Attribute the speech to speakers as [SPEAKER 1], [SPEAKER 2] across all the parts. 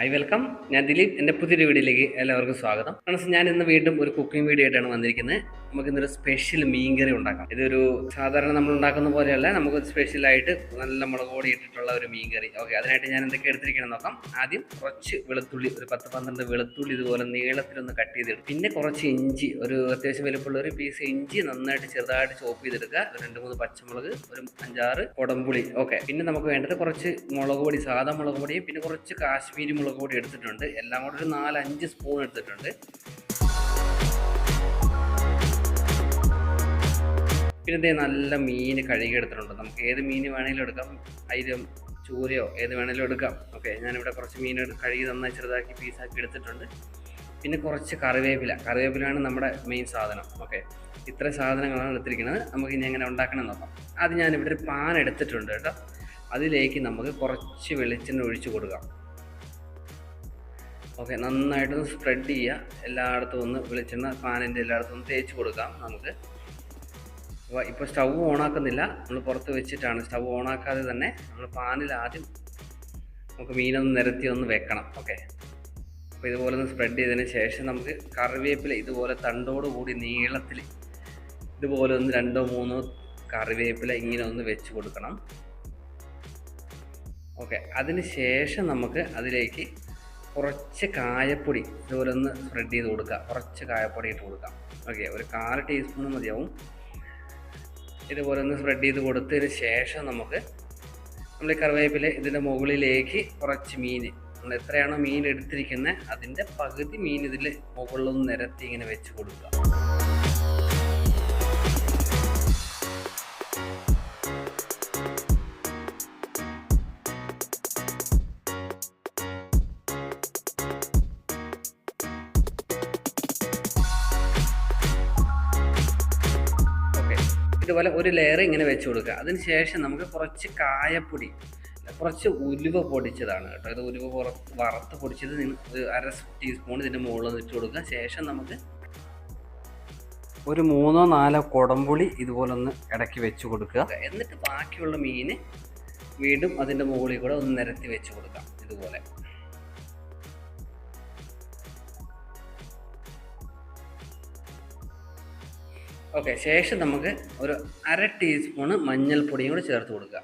[SPEAKER 1] Hi welcome. ഞാൻ ദിലീപ് എന്റെ പുതിയൊരു വീഡിയോയിലേക്ക് എല്ലാവർക്കും സ്വാഗതം. ഫ്രണ്ട്സ് ഞാൻ ഇന്ന് വീണ്ടും ഒരു കുക്കിംഗ് വീഡിയോ ആയിട്ടാണ് വന്നിരിക്കുന്നത്. നമുക്ക് ഇന്നൊരു സ്പെഷ്യൽ മീൻകറി ഉണ്ടാക്കാം. ഇതൊരു സാധാരണ നമ്മൾ ഉണ്ടാക്കുന്ന പോലെയല്ല നമുക്ക് സ്പെഷ്യൽ ആയിട്ട് നല്ല മുളക് പൊടി ഇട്ടിട്ടുള്ള ഒരു മീൻകറി. ഓക്കെ അതിനായിട്ട് ഞാൻ എന്തൊക്കെ എടുത്തിരിക്കണം നോക്കാം. ആദ്യം കുറച്ച് വെളുത്തുള്ളി ഒരു പത്ത് പന്ത്രണ്ട് വെളുത്തുള്ളി ഇതുപോലെ നീളത്തിലൊന്ന് കട്ട് ചെയ്തെടുക്കും പിന്നെ കുറച്ച് ഇഞ്ചി ഒരു അത്യാവശ്യം വലുപ്പമുള്ള ഒരു പീസ് ഇഞ്ചി നന്നായിട്ട് ചെറുതായിട്ട് ചോപ്പ് ചെയ്തെടുക്കുക. രണ്ട് മൂന്ന് പച്ചമുളക് ഒരു അഞ്ചാറ് കൊടമ്പുളി ഓക്കെ പിന്നെ നമുക്ക് വേണ്ടത് കുറച്ച് മുളക് പൊടി സാധാ മുളക് പൊടിയും പിന്നെ കുറച്ച് കാശ്മീരി മുളക് പൊടി എടുത്തിട്ടുണ്ട്. എല്ലാം കൂടെ ഒരു നാലഞ്ച് സ്പൂൺ എടുത്തിട്ടുണ്ട്. പിന്നെ ഇതേ നല്ല മീൻ കഴുകി എടുത്തിട്ടുണ്ട്. നമുക്ക് ഏത് മീൻ വേണമെങ്കിലും എടുക്കാം. അതിലും ചൂരയോ ഏത് വേണമെങ്കിലും എടുക്കാം. ഓക്കെ ഞാനിവിടെ കുറച്ച് മീൻ കഴുകി നന്നായി ചെറുതാക്കി പീസാക്കി എടുത്തിട്ടുണ്ട്. പിന്നെ കുറച്ച് കറിവേപ്പില. കറിവേപ്പിലാണ് നമ്മുടെ മെയിൻ സാധനം. ഓക്കെ ഇത്ര സാധനങ്ങളാണ് എടുത്തിരിക്കുന്നത്. നമുക്ക് ഇനി എങ്ങനെ ഉണ്ടാക്കണം നോക്കാം. അത് ഞാനിവിടെ ഒരു പാൻ എടുത്തിട്ടുണ്ട് കേട്ടോ. അതിലേക്ക് നമുക്ക് കുറച്ച് വെളിച്ചെണ്ണ ഒഴിച്ചു കൊടുക്കാം. ഓക്കെ നന്നായിട്ടൊന്ന് സ്പ്രെഡ് ചെയ്യുക. എല്ലായിടത്തും ഒന്ന് വെളിച്ചെണ്ണ പാനിന്റെ എല്ലായിടത്തും ഒന്ന് തേച്ച് കൊടുക്കാം നമുക്ക്. അപ്പോൾ ഇപ്പോൾ സ്റ്റൗ ഓണാക്കുന്നില്ല. നമ്മൾ പുറത്ത് വെച്ചിട്ടാണ് സ്റ്റൗ ഓണാക്കാതെ തന്നെ നമ്മൾ പാനിൽ ആദ്യം നമുക്ക് മീനൊന്ന് നിരത്തി ഒന്ന് വെക്കണം. ഓക്കെ. അപ്പോൾ ഇതുപോലെ ഒന്ന് സ്പ്രെഡ് ചെയ്തതിന് ശേഷം നമുക്ക് കറിവേപ്പില ഇതുപോലെ തണ്ടോട് കൂടി നീളത്തിൽ ഇതുപോലെ ഒന്ന് രണ്ടോ മൂന്നോ കറിവേപ്പില ഇങ്ങനെ ഒന്ന് വെച്ച് കൊടുക്കണം. ഓക്കെ. അതിന് ശേഷം നമുക്ക് അതിലേക്ക് കുറച്ച് കായപ്പൊടി ഇതുപോലെ ഒന്ന് സ്പ്രെഡ് ചെയ്ത് കൊടുക്കുക കുറച്ച് കായപ്പൊടി ഇട്ട് കൊടുക്കാം. ഓക്കെ. ഒരു കാൽ ടീസ്പൂൺ മതിയാവും. ഇതുപോലെ ഒന്ന് സ്പ്രെഡ് ചെയ്ത് കൊടുത്തതിന് ശേഷം നമുക്ക് നമ്മൾ ഈ കറിവേപ്പില ഇതിന്റെ മുകളിലേക്ക് കുറച്ച് മീൻ. നമ്മൾ എത്രയാണോ മീൻ എടുത്തിരിക്കുന്നത് അതിന്റെ പകുതി മീൻ ഇതിൽ മുകളിലൊന്ന് നിരത്തി ഇങ്ങനെ വെച്ച് കൊടുക്കുക. ഇതുപോലെ ഒരു ലെയർ ഇങ്ങനെ വെച്ച് കൊടുക്കുക. അതിന് ശേഷം നമുക്ക് കുറച്ച് കായപ്പൊടി കുറച്ച് ഉലുവ പൊടിച്ചതാണ് കേട്ടോ. ഇത് ഉലുവ വറുത്ത് പൊടിച്ചത് അര ടീസ്പൂൺ ഇതിന്റെ മുകളിൽ ഇട്ട് കൊടുക്കുക. ശേഷം നമുക്ക് ഒരു മൂന്നോ നാലോ കുടംപുളി ഇതുപോലെ ഒന്ന് ഇടയ്ക്ക് വെച്ച് കൊടുക്കുക. എന്നിട്ട് ബാക്കിയുള്ള മീൻ വീണ്ടും അതിന്റെ മുകളിൽ കൂടെ ഒന്ന് നിരത്തി വെച്ച് കൊടുക്കാം ഇതുപോലെ. ഓക്കെ ശേഷം നമുക്ക് ഒരു അര ടീസ്പൂണ് മഞ്ഞൾപ്പൊടിയും കൂടി ചേർത്ത് കൊടുക്കുക.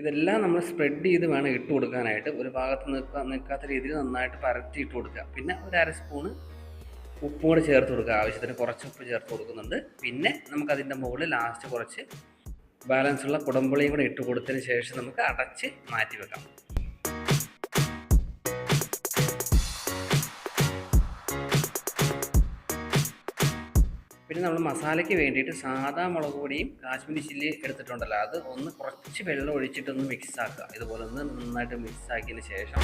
[SPEAKER 1] ഇതെല്ലാം നമ്മൾ സ്പ്രെഡ് ചെയ്ത് വേണം ഇട്ട് കൊടുക്കാനായിട്ട്. ഒരു ഭാഗത്ത് നിൽക്കാൻ നിൽക്കാത്ത രീതിയിൽ നന്നായിട്ട് പരത്തി ഇട്ട് കൊടുക്കുക. പിന്നെ ഒരു അര സ്പൂണ് ഉപ്പും കൂടെ ചേർത്ത് കൊടുക്കുക. ആവശ്യത്തിന് കുറച്ച് ഉപ്പ് ചേർത്ത് കൊടുക്കുന്നുണ്ട്. പിന്നെ നമുക്ക് അതിന്റെ മുകളിൽ ലാസ്റ്റ് കുറച്ച് ബാലൻസുള്ള കുടമ്പുളിയും കൂടെ ഇട്ട് കൊടുത്തതിന് ശേഷം നമുക്ക് അടച്ച് മാറ്റി വെക്കാം. പിന്നെ നമ്മൾ മസാലയ്ക്ക് വേണ്ടിയിട്ട് സാധാ മുളക് പൊടിയും കാശ്മീരി ചില്ലി എടുത്തിട്ടുണ്ടല്ലോ. അത് ഒന്ന് കുറച്ച് വെള്ളം ഒഴിച്ചിട്ടൊന്ന് മിക്സ് ആക്കുക. ഇതുപോലെ ഒന്ന് നന്നായിട്ട് മിക്സ് ആക്കിയതിന് ശേഷം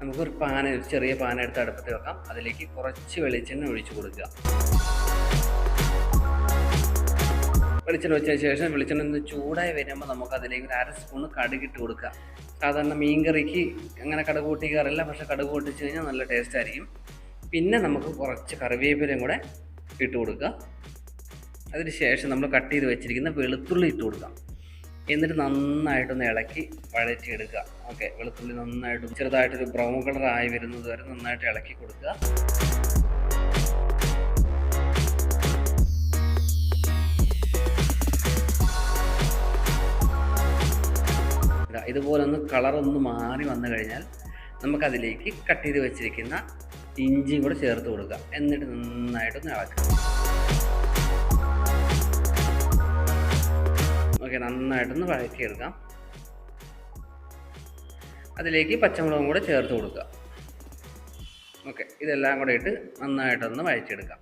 [SPEAKER 1] നമുക്കൊരു പാന ചെറിയ പാന എടുത്ത് അടുപ്പത്ത് വെക്കാം. അതിലേക്ക് കുറച്ച് വെളിച്ചെണ്ണ ഒഴിച്ചു കൊടുക്കുക. വെളിച്ചെണ്ണ വെച്ചതിന് ശേഷം വെളിച്ചെണ്ണ ഒന്ന് ചൂടായി വരുമ്പോൾ നമുക്ക് അതിലേക്ക് ഒരു അര സ്പൂൺ കടുക് ഇട്ട് കൊടുക്കുക. സാധാരണ മീൻ കറിക്ക് അങ്ങനെ കടുക് കൂട്ടിക്കാറില്ല പക്ഷേ കടുക് പൊട്ടിച്ച് കഴിഞ്ഞാൽ നല്ല ടേസ്റ്റ് ആയിരിക്കും. പിന്നെ നമുക്ക് കുറച്ച് കറിവേപ്പിലയും കൂടെ ഇട്ട് കൊടുക്കുക. അതിന് ശേഷം നമ്മൾ കട്ട് ചെയ്ത് വെച്ചിരിക്കുന്ന വെളുത്തുള്ളി ഇട്ട് കൊടുക്കാം എന്നിട്ട് നന്നായിട്ടൊന്ന് ഇളക്കി വഴറ്റിയെടുക്കുക. ഓക്കെ വെളുത്തുള്ളി നന്നായിട്ട് ചെറുതായിട്ടൊരു ബ്രൗൺ കളർ ആയി വരുന്നത് വരെ നന്നായിട്ട് ഇളക്കി കൊടുക്കുക. ഇതാ, ഇതുപോലെ ഒന്ന് കളർ ഒന്ന് മാറി വന്നു കഴിഞ്ഞാൽ നമുക്കതിലേക്ക് കട്ട് ചെയ്ത് വെച്ചിരിക്കുന്ന ഇഞ്ചി കൂടെ ചേർത്ത് കൊടുക്കുക. എന്നിട്ട് നന്നായിട്ടൊന്ന് ഇളക്കുക. ഓക്കെ നന്നായിട്ടൊന്ന് വഴക്കിയെടുക്കാം അതിലേക്ക് പച്ചമുളകും കൂടെ ചേർത്ത് കൊടുക്കുക. ഓക്കെ ഇതെല്ലാം കൂടെ ഇട്ട് നന്നായിട്ടൊന്ന് വഴറ്റിയെടുക്കാം.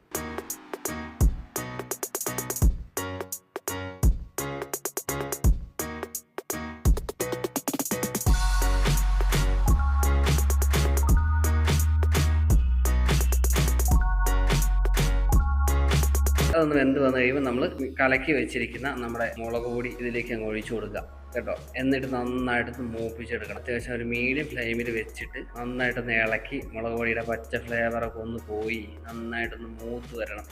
[SPEAKER 1] അതൊന്ന് വെന്ത് വന്നു കഴിയുമ്പോൾ നമ്മൾ കലക്കി വെച്ചിരിക്കുന്ന നമ്മുടെ മുളക് പൊടി ഇതിലേക്ക് അങ്ങ് ഒഴിച്ചു കൊടുക്കുക. കേട്ടോ? എന്നിട്ട് നന്നായിട്ട് മൂപ്പിച്ചെടുക്കണം. അത്യാവശ്യം ഒരു മീഡിയം ഫ്ലെയിമിൽ വെച്ചിട്ട് നന്നായിട്ടൊന്ന് ഇളക്കി മുളക് പൊടിയുടെ പച്ച ഫ്ലേവറൊക്കെ ഒന്ന് പോയി നന്നായിട്ടൊന്ന് മൂത്ത് വരണം.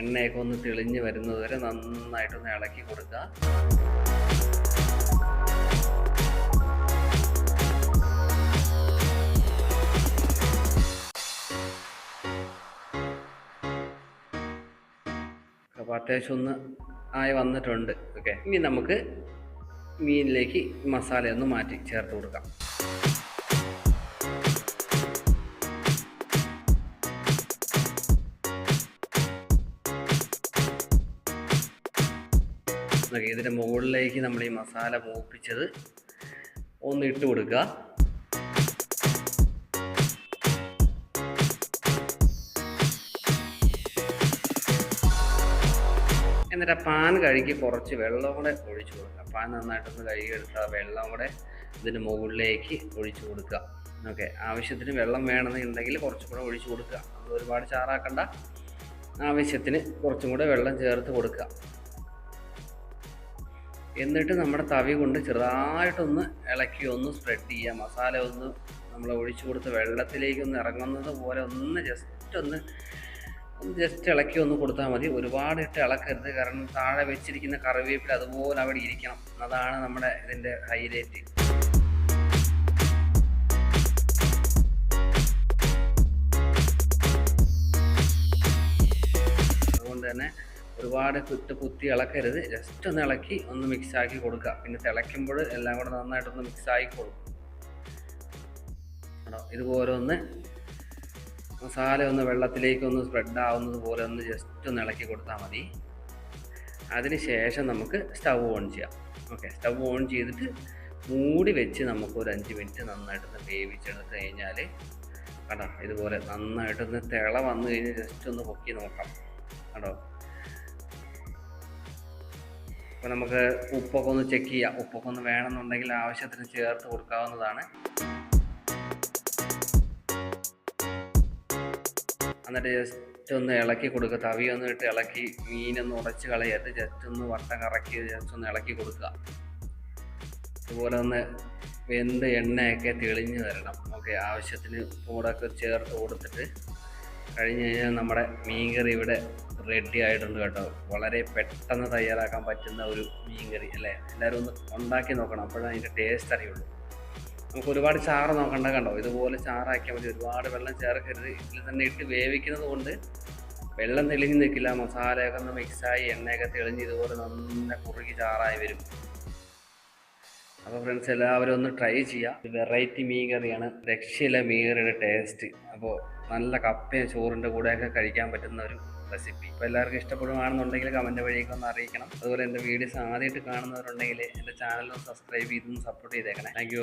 [SPEAKER 1] എണ്ണയൊക്കെ ഒന്ന് തെളിഞ്ഞ് വരുന്നത് വരെ നന്നായിട്ടൊന്ന് ഇളക്കി കൊടുക്കുക. അപ്പോൾ അത്യാവശ്യം ഒന്ന് ആയി വന്നിട്ടുണ്ട്. ഓക്കെ. ഇനി നമുക്ക് മീനിലേക്ക് മസാല ഒന്ന് മാറ്റി ചേർത്ത് കൊടുക്കാം. ഇതിന്റെ മുകളിലേക്ക് നമ്മൾ ഈ മസാല മൂപ്പിച്ചത് ഒന്ന് ഇട്ട് കൊടുക്കുക. എന്നിട്ട് ആ പാൻ കഴുകി കുറച്ച് വെള്ളം കൂടെ ഒഴിച്ചു കൊടുക്കുക. പാൻ നന്നായിട്ടൊന്ന് കഴുകി ആ വെള്ളം കൂടെ ഇതിന് മുകളിലേക്ക് ഒഴിച്ചു കൊടുക്കുക. ഓക്കെ. ആവശ്യത്തിന് വെള്ളം വേണമെന്നുണ്ടെങ്കിൽ കുറച്ചും കൂടെ ഒഴിച്ചു കൊടുക്കുക. നമ്മൾ ഒരുപാട് ചാറാക്കണ്ട. ആവശ്യത്തിന് കുറച്ചും കൂടെ വെള്ളം ചേർത്ത് കൊടുക്കുക. എന്നിട്ട് നമ്മുടെ തവി കൊണ്ട് ചെറുതായിട്ടൊന്ന് ഇളക്കി ഒന്ന് സ്പ്രെഡ് ചെയ്യുക. മസാല ഒന്ന് നമ്മൾ ഒഴിച്ചു കൊടുത്ത് വെള്ളത്തിലേക്ക് ഒന്ന് ഇറങ്ങുന്നത് പോലെ ഒന്ന് ജസ്റ്റ് ഒന്ന് ജസ്റ്റ് ഇളക്കി ഒന്ന് കൊടുത്താൽ മതി. ഒരുപാട് ഇട്ട് ഇളക്കരുത്. കാരണം താഴെ വെച്ചിരിക്കുന്ന കറിവേപ്പില അതുപോലെ അവിടെ ഇരിക്കണം. അതാണ് നമ്മുടെ ഇതിന്റെ ഹൈലൈറ്റ്. അതുകൊണ്ട് തന്നെ ഒരുപാട് കുത്ത് കുത്തി ഇളക്കരുത്. ജസ്റ്റ് ഒന്ന് ഇളക്കി ഒന്ന് മിക്സ് ആക്കി കൊടുക്കുക. പിന്നെ തിളയ്ക്കുമ്പോൾ എല്ലാം കൂടെ നന്നായിട്ടൊന്ന് മിക്സ് ആക്കി കൊടുക്കും. ഇതുപോലെ ഒന്ന് മസാല ഒന്ന് വെള്ളത്തിലേക്ക് ഒന്ന് സ്പ്രെഡ് ആവുന്നത് പോലെ ഒന്ന് ജസ്റ്റ് ഒന്ന് ഇളക്കി കൊടുത്താൽ മതി. അതിന് ശേഷം നമുക്ക് സ്റ്റവ് ഓൺ ചെയ്യാം. ഓക്കെ സ്റ്റവ് ഓൺ ചെയ്തിട്ട് മൂടി വെച്ച് നമുക്ക് ഒരു അഞ്ച് മിനിറ്റ് നന്നായിട്ടൊന്ന് വേവിച്ചെടുത്ത് കഴിഞ്ഞാൽ കണ്ടോ ഇതുപോലെ നന്നായിട്ടൊന്ന് തിള വന്നു കഴിഞ്ഞ് ജസ്റ്റ് ഒന്ന് പൊക്കി നോക്കാം. കണ്ടോ? അപ്പോൾ നമുക്ക് ഉപ്പൊക്കെ ഒന്ന് ചെക്ക് ചെയ്യാം. ഉപ്പൊക്കെ ഒന്ന് വേണമെന്നുണ്ടെങ്കിൽ ആവശ്യത്തിന് ചേർത്ത് കൊടുക്കാവുന്നതാണ്. എന്നിട്ട് ജസ്റ്റ് ഒന്ന് ഇളക്കി കൊടുക്കുക. തവി ഒന്ന് ഇട്ട് ഇളക്കി മീനൊന്ന് ഉടച്ച് കളയരുത്. ജസ്റ്റ് ഒന്ന് വട്ടം കറക്കി ജസ്റ്റ് ഒന്ന് ഇളക്കി കൊടുക്കുക. അതുപോലെ ഒന്ന് വെന്ത് എണ്ണയൊക്കെ തെളിഞ്ഞ് തരണം ഓക്കെ ആവശ്യത്തിന് കൂടൊക്കെ ചേർത്ത് കൊടുത്തിട്ട് കഴിഞ്ഞ് കഴിഞ്ഞാൽ നമ്മുടെ മീൻകറി ഇവിടെ റെഡി ആയിട്ടുണ്ട് കേട്ടോ. വളരെ പെട്ടെന്ന് തയ്യാറാക്കാൻ പറ്റുന്ന ഒരു മീൻകറി അല്ലേ? എല്ലാവരും ഒന്ന് ഉണ്ടാക്കി നോക്കണം. അപ്പോഴാണ് അതിന്റെ ടേസ്റ്റ് അറിയുള്ളൂ. നമുക്ക് ഒരുപാട് ചാറ് നോക്കണ്ട കണ്ടോ? ഇതുപോലെ ചാറാക്കിയാൽ മതി. ഒരുപാട് വെള്ളം ചേർക്കരുത്. ഇതിൽ തന്നെ ഇട്ട് വേവിക്കുന്നത് കൊണ്ട് വെള്ളം തെളിഞ്ഞ് നിൽക്കില്ല മസാലയൊക്കെ ഒന്ന് മിക്സായി എണ്ണയൊക്കെ തെളിഞ്ഞ് ഇതുപോലെ നന്ന കുറുകി ചാറായി വരും. അപ്പോൾ ഫ്രണ്ട്സ് എല്ലാവരും ഒന്ന് ട്രൈ ചെയ്യുക വെറൈറ്റി മീൻ കറിയാണ്. രക്ഷയില്ല മീൻ കറിയുടെ ടേസ്റ്റ് അപ്പോൾ നല്ല കപ്പയും ചോറിന്റെ കൂടെയൊക്കെ കഴിക്കാൻ പറ്റുന്ന ഒരു റെസിപ്പി അപ്പോൾ എല്ലാവർക്കും ഇഷ്ടപ്പെടുകയാണെന്നുണ്ടെങ്കിൽ കമന്റ് വഴിയൊക്കെ ഒന്ന് അറിയിക്കണം. അതുപോലെ എന്റെ വീഡിയോസ് ആദ്യമായിട്ട് കാണുന്നവരുണ്ടെങ്കിൽ എന്റെ ഒന്ന് സബ്സ്ക്രൈബ് ചെയ്തൊന്ന് സപ്പോർട്ട് ചെയ്തേക്കണം. താങ്ക്